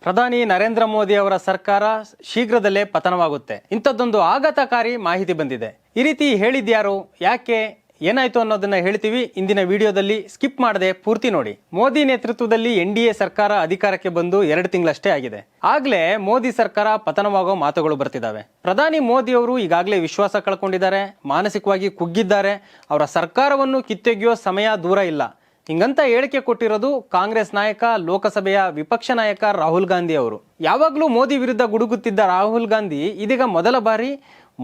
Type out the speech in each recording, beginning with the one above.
ಪ್ರಧಾನಿ ನರೇಂದ್ರ ಮೋದಿ ಅವರ ಸರ್ಕಾರ ಶೀಘ್ರದಲ್ಲೇ ಪತನವಾಗುತ್ತೆ. ಇಂಥದ್ದೊಂದು ಆಘಾತಕಾರಿ ಮಾಹಿತಿ ಬಂದಿದೆ. ಈ ರೀತಿ ಹೇಳಿದ್ಯಾರು? ಯಾಕೆ? ಏನಾಯ್ತು ಅನ್ನೋದನ್ನ ಹೇಳ್ತೀವಿ. ಇಂದಿನ ವಿಡಿಯೋದಲ್ಲಿ ಸ್ಕಿಪ್ ಮಾಡದೆ ಪೂರ್ತಿ ನೋಡಿ. ಮೋದಿ ನೇತೃತ್ವದಲ್ಲಿ ಎನ್ ಡಿ ಎ ಸರ್ಕಾರ ಅಧಿಕಾರಕ್ಕೆ ಬಂದು ಎರಡು ತಿಂಗಳಷ್ಟೇ ಆಗಿದೆ. ಆಗ್ಲೇ ಮೋದಿ ಸರ್ಕಾರ ಪತನವಾಗೋ ಮಾತುಗಳು ಬರ್ತಿದ್ದಾವೆ ಪ್ರಧಾನಿ ಮೋದಿ ಅವರು ಈಗಾಗಲೇ ವಿಶ್ವಾಸ ಕಳ್ಕೊಂಡಿದ್ದಾರೆ. ಮಾನಸಿಕವಾಗಿ ಕುಗ್ಗಿದ್ದಾರೆ. ಅವರ ಸರ್ಕಾರವನ್ನು ಕಿತ್ತೆಗೆಯೋ ಸಮಯ ದೂರ ಇಲ್ಲ. ಹಿಂಗಂತ ಹೇಳಿಕೆ ಕೊಟ್ಟಿರೋದು ಕಾಂಗ್ರೆಸ್ ನಾಯಕ, ಲೋಕಸಭೆಯ ವಿಪಕ್ಷ ನಾಯಕ ರಾಹುಲ್ ಗಾಂಧಿ ಅವರು. ಯಾವಾಗಲೂ ಮೋದಿ ವಿರುದ್ಧ ಗುಡುಗುತ್ತಿದ್ದ ರಾಹುಲ್ ಗಾಂಧಿ ಇದೀಗ ಮೊದಲ ಬಾರಿ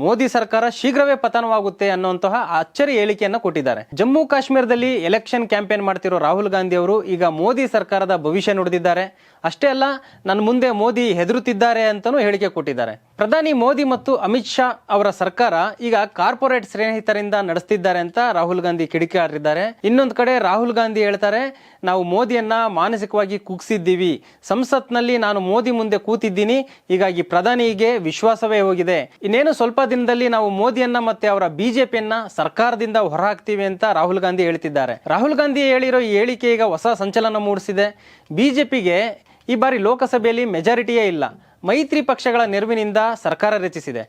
ಮೋದಿ ಸರ್ಕಾರ ಶೀಘ್ರವೇ ಪತನವಾಗುತ್ತೆ ಅನ್ನುವಂತಹ ಅಚ್ಚರಿ ಹೇಳಿಕೆಯನ್ನು ಕೊಟ್ಟಿದ್ದಾರೆ. ಜಮ್ಮು ಕಾಶ್ಮೀರದಲ್ಲಿ ಎಲೆಕ್ಷನ್ ಕ್ಯಾಂಪೇನ್ ಮಾಡ್ತಿರೋ ರಾಹುಲ್ ಗಾಂಧಿ ಅವರು ಈಗ ಮೋದಿ ಸರ್ಕಾರದ ಭವಿಷ್ಯ ನುಡಿದಿದ್ದಾರೆ. ಅಷ್ಟೇ ಅಲ್ಲ ನನ್ನ ಮುಂದೆ ಮೋದಿ ಹೆದರುತ್ತಿದ್ದಾರೆ ಅಂತಲೂ ಹೇಳಿಕೆ ಕೊಟ್ಟಿದ್ದಾರೆ. ಪ್ರಧಾನಿ ಮೋದಿ ಮತ್ತು ಅಮಿತ್ ಶಾ ಅವರ ಸರ್ಕಾರ ಈಗ ಕಾರ್ಪೊರೇಟ್ ಸ್ನೇಹಿತರಿಂದ ನಡೆಸ್ತಿದ್ದಾರೆ ಅಂತ ರಾಹುಲ್ ಗಾಂಧಿ ಕಿಡಿಕಾರಿದ್ದಾರೆ. ಇನ್ನೊಂದು ಕಡೆ ರಾಹುಲ್ ಗಾಂಧಿ ಹೇಳ್ತಾರೆ, ನಾವು ಮೋದಿಯನ್ನ ಮಾನಸಿಕವಾಗಿ ಕುಗ್ಸಿದ್ದೀವಿ. ಸಂಸತ್ನಲ್ಲಿ ನಾನು ಮೋದಿ ಮುಂದೆ ಕೂತಿದ್ದೀನಿ, ಹೀಗಾಗಿ ಪ್ರಧಾನಿಗೆ ವಿಶ್ವಾಸವೇ ಹೋಗಿದೆ. ಇನ್ನೇನು ಸ್ವಲ್ಪ ದಿನದಲ್ಲಿ ನಾವು ಮೋದಿಯನ್ನ ಮತ್ತೆ ಅವರ ಬಿಜೆಪಿಯನ್ನ ಸರ್ಕಾರದಿಂದ ಹೊರಹಾಕ್ತೀವಿ ಅಂತ ರಾಹುಲ್ ಗಾಂಧಿ ಹೇಳ್ತಿದ್ದಾರೆ. ರಾಹುಲ್ ಗಾಂಧಿ ಹೇಳಿರೋ ಈ ಹೇಳಿಕೆ ಈಗ ಹೊಸ ಸಂಚಲನ ಮೂಡಿಸಿದೆ. ಬಿಜೆಪಿಗೆ ಈ ಬಾರಿ ಲೋಕಸಭೆಯಲ್ಲಿ ಮೆಜಾರಿಟಿಯೇ ಇಲ್ಲ. ಮೈತ್ರಿ ಪಕ್ಷಗಳ ನೆರವಿನಿಂದ ಸರ್ಕಾರ ರಚಿಸಿದೆ.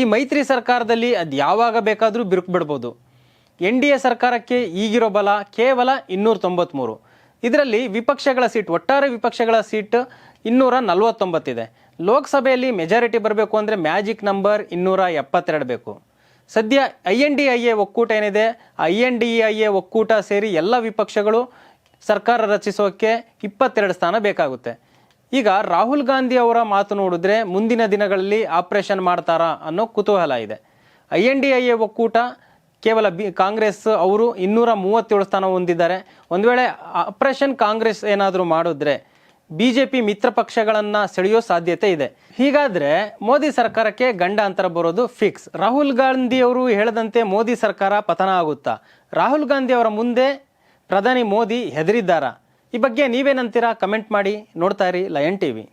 ಈ ಮೈತ್ರಿ ಸರ್ಕಾರದಲ್ಲಿ ಅದು ಯಾವಾಗ ಬೇಕಾದರೂ ಬಿರುಕು ಬಿಡ್ಬೋದು ಎನ್ ಡಿ ಎ ಸರ್ಕಾರಕ್ಕೆ ಈಗಿರೋ ಬಲ ಕೇವಲ ಇನ್ನೂರ ತೊಂಬತ್ತ್ಮೂರು ಇದರಲ್ಲಿ ವಿಪಕ್ಷಗಳ ಸೀಟ್, ಒಟ್ಟಾರೆ ವಿಪಕ್ಷಗಳ ಸೀಟ್ ಇನ್ನೂರ ನಲವತ್ತೊಂಬತ್ತಿದೆ ಲೋಕಸಭೆಯಲ್ಲಿ ಮೆಜಾರಿಟಿ ಬರಬೇಕು ಅಂದರೆ ಮ್ಯಾಜಿಕ್ ನಂಬರ್ ಇನ್ನೂರ ಎಪ್ಪತ್ತೆರಡು ಬೇಕು. ಸದ್ಯ I N D I A ಒಕ್ಕೂಟ ಏನಿದೆ, I N D I A ಒಕ್ಕೂಟ ಸೇರಿ ಎಲ್ಲ ವಿಪಕ್ಷಗಳು ಸರ್ಕಾರ ರಚಿಸೋಕ್ಕೆ ಇಪ್ಪತ್ತೆರಡು ಸ್ಥಾನ ಬೇಕಾಗುತ್ತೆ. ಈಗ ರಾಹುಲ್ ಗಾಂಧಿ ಅವರ ಮಾತು ನೋಡಿದ್ರೆ ಮುಂದಿನ ದಿನಗಳಲ್ಲಿ ಆಪರೇಷನ್ ಮಾಡ್ತಾರಾ ಅನ್ನೋ ಕುತೂಹಲ ಇದೆ. I N D I A ಒಕ್ಕೂಟ ಕೇವಲ ಬಿ, ಕಾಂಗ್ರೆಸ್ ಅವರು ಇನ್ನೂರ ಮೂವತ್ತೇಳು ಸ್ಥಾನ ಹೊಂದಿದ್ದಾರೆ. ಒಂದು ವೇಳೆ ಆಪರೇಷನ್ ಕಾಂಗ್ರೆಸ್ ಏನಾದರೂ ಮಾಡಿದ್ರೆ ಬಿ ಜೆ ಪಿ ಮಿತ್ರ ಪಕ್ಷಗಳನ್ನು ಸೆಳೆಯೋ ಸಾಧ್ಯತೆ ಇದೆ. ಹೀಗಾದರೆ ಮೋದಿ ಸರ್ಕಾರಕ್ಕೆ ಗಂಡ ಅಂತರ ಬರೋದು ಫಿಕ್ಸ್ ರಾಹುಲ್ ಗಾಂಧಿ ಅವರು ಹೇಳದಂತೆ ಮೋದಿ ಸರ್ಕಾರ ಪತನ ಆಗುತ್ತಾ? ರಾಹುಲ್ ಗಾಂಧಿ ಅವರ ಮುಂದೆ ಪ್ರಧಾನಿ ಮೋದಿ ಹೆದರಿದ್ದಾರಾ? ಈ ಬಗ್ಗೆ ನೀವೇನಂತೀರಾ? ಕಮೆಂಟ್ ಮಾಡಿ. ನೋಡ್ತಾ ಇರಿ ಲಯನ್ ಟಿವಿ.